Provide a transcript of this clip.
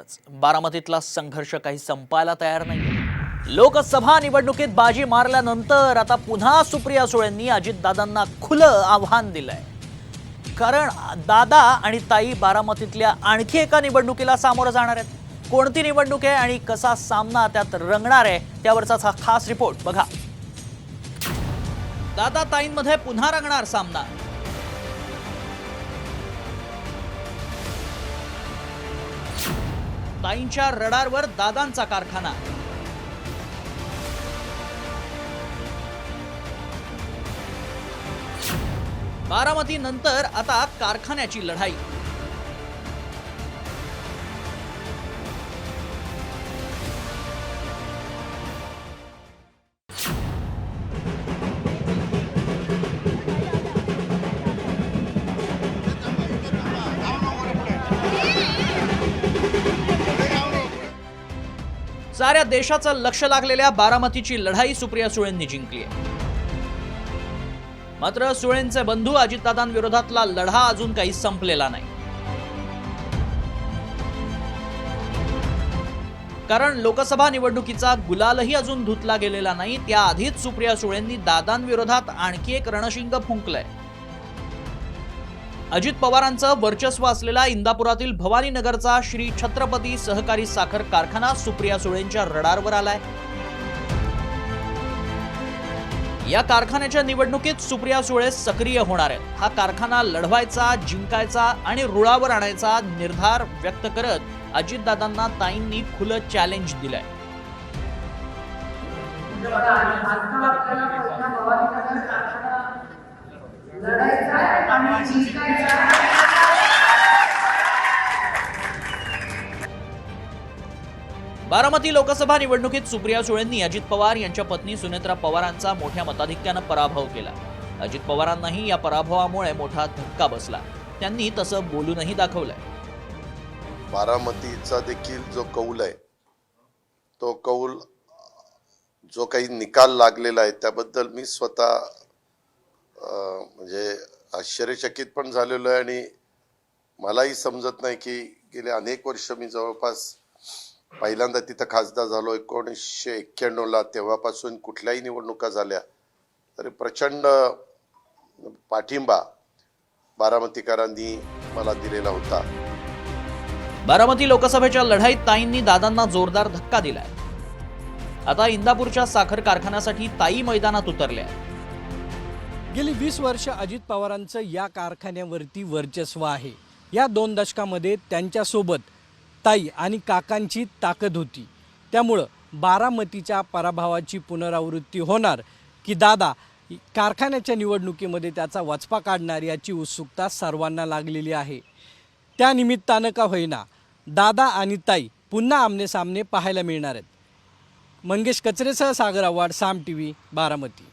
अर्थातच बारामतीतला संघर्ष काही संपायला तयार नाही. लोकसभा निवडणुकीत बाजी मारल्यानंतर आता पुन्हा सुप्रिया सुळेंनी अजितदादांना खुलं आव्हान दिलंय. कारण दादा आणि ताई बारामतीतल्या आणखी एका निवडणुकीला सामोरं जाणार आहेत. कोणती निवडणूक आहे आणि कसा सामना त्यात रंगणार आहे त्यावरचा हा खास रिपोर्ट बघा. दादा ताईंमध्ये पुन्हा रंगणार सामना. साईंच्या रडारवर दादांचा कारखाना. बारामती नंतर आता कारखान्याची लढाई. साऱ्या देशाचं लक्ष लागलेल्या बारामतीची लढाई सुप्रिया सुळेंनी जिंकली आहे. मात्र सुळेंचे बंधू अजितदादांविरोधातला लढा अजून काही संपलेला नाही. कारण लोकसभा निवडणुकीचा गुलालही अजून धुतला गेलेला नाही त्याआधीच सुप्रिया सुळेंनी दादांविरोधात आणखी एक रणशिंग फुंकलंय. अजित पवारांचं वर्चस्व असलेला इंदापुरातील भवानीनगरचा श्री छत्रपती सहकारी साखर कारखाना सुप्रिया सुळेंच्या रडारवर आलाय. या कारखान्याच्या निवडणुकीत सुप्रिया सुळे सक्रिय होणार आहेत. हा कारखाना लढवायचा जिंकायचा आणि रुळावर आणायचा निर्धार व्यक्त करत अजितदादांना ताईंनी खुलं चॅलेंज दिलंय. बारामती लोकसभा निवडणुकीत सुप्रिया सुळेंनी अजित पवार यांच्या पत्नी सुनेत्रा पवारांचा मोठ्या मताधिक्यानं पराभव केला. अजित पवारांनाही या पराभवामुळे मोठा धक्का बसला. त्यांनी तसं बोलूनही दाखवलंय. बारामतीचा देखील जो कौल आहे तो कौल जो काही निकाल लागलेला आहे त्याबद्दल मी स्वतः म्हणजे आश्चर्यचकित पण झालेलो आहे आणि मलाही समजत नाही की गेले अनेक वर्ष मी जवळपास पहिल्यांदा तिथं खासदार झालो. एकोणीसशे एक्क्याण्णवला तेव्हापासून कुठल्याही निवडणुका झाल्या तरी प्रचंड पाठिंबा बारामतीकरांनी मला दिलेला होता. बारामती लोकसभेच्या लढाईत ताईंनी दादांना जोरदार धक्का दिलाय. आता इंदापूरच्या साखर कारखान्यासाठी ताई मैदानात उतरल्या. गेली वीस वर्ष अजित पवारांचं या कारखान्यावरती वर्चस्व आहे. या दोन दशकामध्ये त्यांच्यासोबत ताई आणि काकांची ताकद होती. त्यामुळं बारामतीच्या पराभवाची पुनरावृत्ती होणार की दादा कारखान्याच्या निवडणुकीमध्ये त्याचा वचपा काढणार याची उत्सुकता सर्वांना लागलेली आहे. त्या निमित्तानं का होईना दादा आणि ताई पुन्हा आमनेसामने पाहायला मिळणार आहेत. मंगेश कचरेसह सागर आव्हाड साम टी व्ही बारामती.